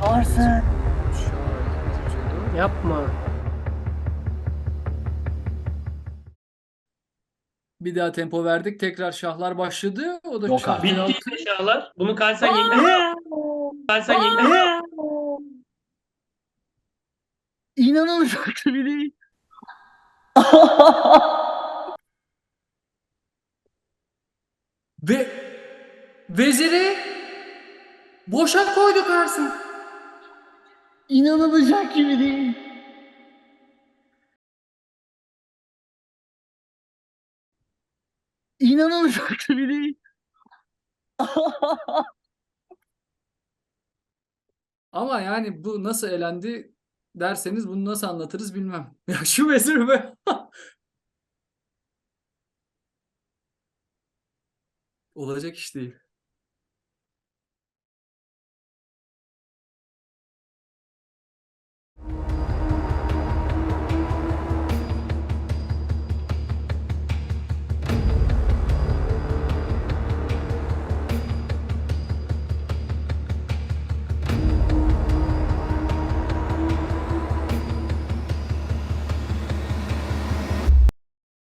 Varsın. Yapma. Bir daha tempo verdik. Tekrar şahlar başladı. O da Yok şah abi. Bitti inşallah. Bunu Carlsen yeniden. Carlsen yeniden. İnanılacak gibi değil. Ve Veziri boşa koydu Carlsen. İnanılacak gibi değil. İnanılacak gibi değil. Ama yani bu nasıl elendi derseniz bunu nasıl anlatırız bilmem. Ya şu vezir be. Olacak iş değil.